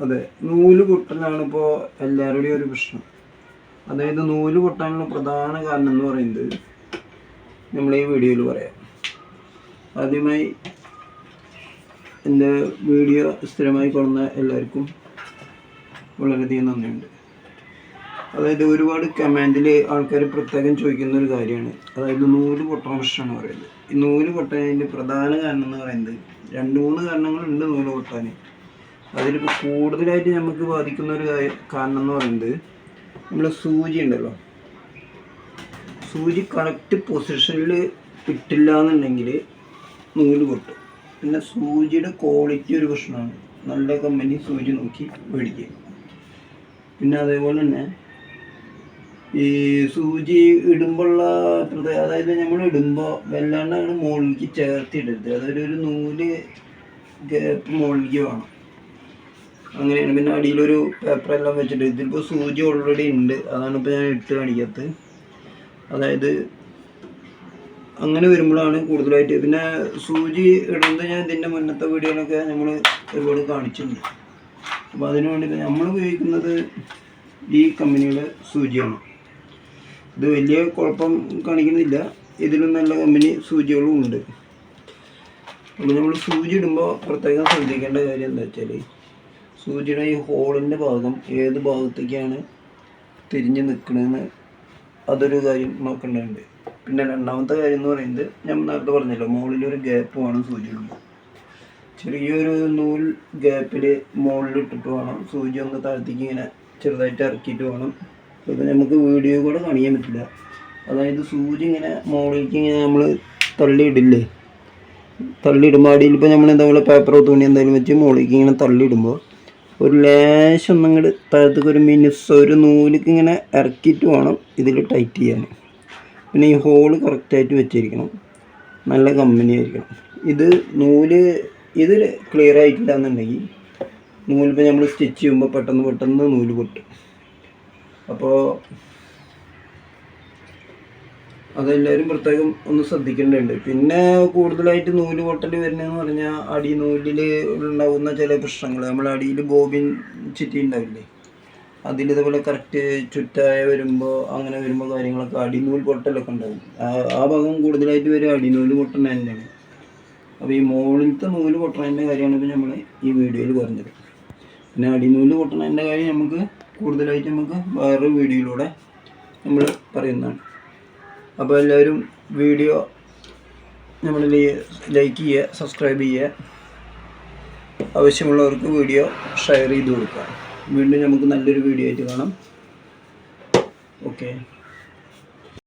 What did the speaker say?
അതെ നൂൽ പൊട്ടലാണ് ഇപ്പോൾ എല്ലാവരുടെയും ഒരു പ്രശ്നം. അതായത് നൂൽ പൊട്ടാനുള്ള പ്രധാന കാരണം എന്ന് പറയുന്നത് നമ്മൾ ഈ വീഡിയോയിൽ പറയാം. ആദ്യമായി എന്റെ വീഡിയോ സ്ഥിരമായി കാണുന്ന എല്ലാവർക്കും വളരെയധികം നന്ദിയുണ്ട്. അതായത് ഒരുപാട് കമാൻഡിൽ ആൾക്കാർ പ്രത്യേകം ചോദിക്കുന്ന ഒരു കാര്യമാണ്. അതായത് നൂൽ പൊട്ടണ പ്രശ്നമാണ് പറയുന്നത്. ഈ നൂൽ പൊട്ടാനതിന്റെ പ്രധാന കാരണം എന്ന് പറയുന്നത് രണ്ട് മൂന്ന് കാരണങ്ങളുണ്ട് നൂൽ പൊട്ടാൻ അതിലിപ്പോൾ കൂടുതലായിട്ട് നമുക്ക് ബാധിക്കുന്ന ഒരു കാരണം എന്ന് പറയുന്നത് നമ്മളെ സൂചി ഉണ്ടല്ലോ. സൂചി കറക്റ്റ് പൊസിഷനിൽ ഇട്ടില്ല എന്നുണ്ടെങ്കിൽ നൂൽ പൊട്ടും. പിന്നെ സൂചിയുടെ ക്വാളിറ്റി ഒരു പ്രശ്നമാണ്. നല്ല കമ്പനി സൂചി നോക്കി മേടിക്കുക. പിന്നെ അതേപോലെ തന്നെ ഈ സൂചി ഇടുമ്പോഴുള്ള അതായത് നമ്മൾ ഇടുമ്പോൾ വല്ലാണ്ട് അങ്ങനെ മുകളിലേക്ക് ചേർത്തിടരുത്. അതൊരു ഒരു നൂൽ ഗ്യാപ്പ് മുകളിലേക്ക് വേണം. അങ്ങനെയാണ്. പിന്നെ അടിയിലൊരു പേപ്പർ എല്ലാം വെച്ചിട്ട് ഇതിലിപ്പോൾ സൂചി ഓൾറെഡി ഉണ്ട്. അതാണ് ഇപ്പോൾ ഞാൻ ഇട്ട് കാണിക്കാത്തത്. അതായത് അങ്ങനെ വരുമ്പോഴാണ് കൂടുതലായിട്ട്. പിന്നെ സൂചി ഇടുന്നത് ഞാൻ ഇതിന്റെ മുന്നത്തെ വീഡിയോയിലൊക്കെ നമ്മൾ ഒരുപാട് കാണിച്ചിട്ടുണ്ട്. അപ്പോൾ അതിനു വേണ്ടി നമ്മൾ ഉപയോഗിക്കുന്നത് ഈ കമ്പനിയുടെ സൂചിയാണ്. ഇത് വലിയ കുഴപ്പം കാണിക്കുന്നില്ല. ഇതിലും നല്ല കമ്പനി സൂചികളും ഉണ്ട്. അപ്പോൾ നമ്മൾ സൂചി ഇടുമ്പോൾ പ്രത്യേകം ശ്രദ്ധിക്കേണ്ട കാര്യം എന്താ വെച്ചാൽ സൂചിയുടെ ഈ ഹോളിന്റെ ഭാഗം ഏത് ഭാഗത്തേക്കാണ് തിരിഞ്ഞ് നിൽക്കണമെന്ന് അതൊരു കാര്യം നോക്കേണ്ടതുണ്ട് പിന്നെ രണ്ടാമത്തെ കാര്യം എന്ന് പറയുന്നത് ഞാൻ നേരത്തെ പറഞ്ഞല്ലോ മുകളിലൊരു ഗ്യാപ്പ് വേണം സൂചി ഇടുമ്പോൾ ചെറിയൊരു നൂൽ ഗ്യാപ്പിൽ മുകളിൽ ഇട്ടിട്ട് വേണം സൂചി ഒന്ന് താഴത്തേക്ക് ഇങ്ങനെ ചെറുതായിട്ട് ഇറക്കിയിട്ട് വേണം. ഇത് നമുക്ക് വീഡിയോ കൂടെ കാണിക്കാൻ പറ്റില്ല. അതായത് സൂചി ഇങ്ങനെ മുകളിലേക്ക് ഇങ്ങനെ നമ്മൾ തള്ളിയിടില്ലേ? തള്ളിയിടുമ്പോൾ അടിയിൽ ഇപ്പോൾ നമ്മൾ എന്താ പേപ്പറോ തുണി എന്തെങ്കിലും വെച്ച് മുകളിലേക്ക് ഇങ്ങനെ തള്ളിയിടുമ്പോൾ ഒരു ലേശം ഒന്നും ഇങ്ങോട്ട് താഴത്തേക്ക് ഒരു മിനുസ് ഒരു നൂലിക്ക് ഇങ്ങനെ ഇറക്കിയിട്ട് വേണം ഇതിൽ ടൈറ്റ് ചെയ്യാൻ. പിന്നെ ഈ ഹോൾ കറക്റ്റായിട്ട് വെച്ചിരിക്കണം. നല്ല കമ്പനി ആയിരിക്കണം. ഇത് നൂൽ ഇത് ക്ലിയർ ആയിട്ടില്ല എന്നുണ്ടെങ്കിൽ നൂലിപ്പോൾ നമ്മൾ സ്റ്റിച്ച് ചെയ്യുമ്പോൾ പെട്ടെന്ന് പെട്ടെന്ന് നൂൽ പൊട്ടും. അപ്പോൾ അതെല്ലാവരും പ്രത്യേകം ഒന്ന് ശ്രദ്ധിക്കേണ്ടതുണ്ട്. പിന്നെ കൂടുതലായിട്ട് നൂൽ പൊട്ടൽ വരുന്നതെന്ന് പറഞ്ഞാൽ അടി നൂലിൽ ഉണ്ടാകുന്ന ചില പ്രശ്നങ്ങൾ നമ്മൾ അടിയിൽ ബോബിൻ ചിറ്റി ഉണ്ടാവില്ലേ? അതിൽ ഇതേപോലെ കറക്റ്റ് ചുറ്റായ വരുമ്പോൾ അങ്ങനെ വരുമ്പോൾ കാര്യങ്ങളൊക്കെ അടിനൂൽ പൊട്ടലൊക്കെ ഉണ്ടാവും. ആ- ഭാഗം കൂടുതലായിട്ട് വരും അടിനൂൽ പൊട്ടണ തന്നെയാണ്. അപ്പോൾ ഈ മുകളിലത്തെ നൂൽ പൊട്ടണതിന്റെ കാര്യമാണ് ഇപ്പോൾ നമ്മൾ ഈ വീഡിയോയിൽ പറഞ്ഞത്. പിന്നെ അടിനൂൽ പൊട്ടണതിന്റെ കാര്യം നമുക്ക് കൂടുതലായിട്ട് നമുക്ക് വേറൊരു വീഡിയോയിലൂടെ നമ്മൾ പറയുന്നതാണ്. അപ്പോൾ എല്ലാവരും വീഡിയോ നമ്മൾ ലൈക്ക് ചെയ്യുക സബ്സ്ക്രൈബ് ചെയ്യുക. ആവശ്യമുള്ളവർക്ക് വീഡിയോ ഷെയർ ചെയ്ത് കൊടുക്കുക. വീണ്ടും നമുക്ക് നല്ലൊരു വീഡിയോ ആയിട്ട് കാണാം. ഓക്കെ.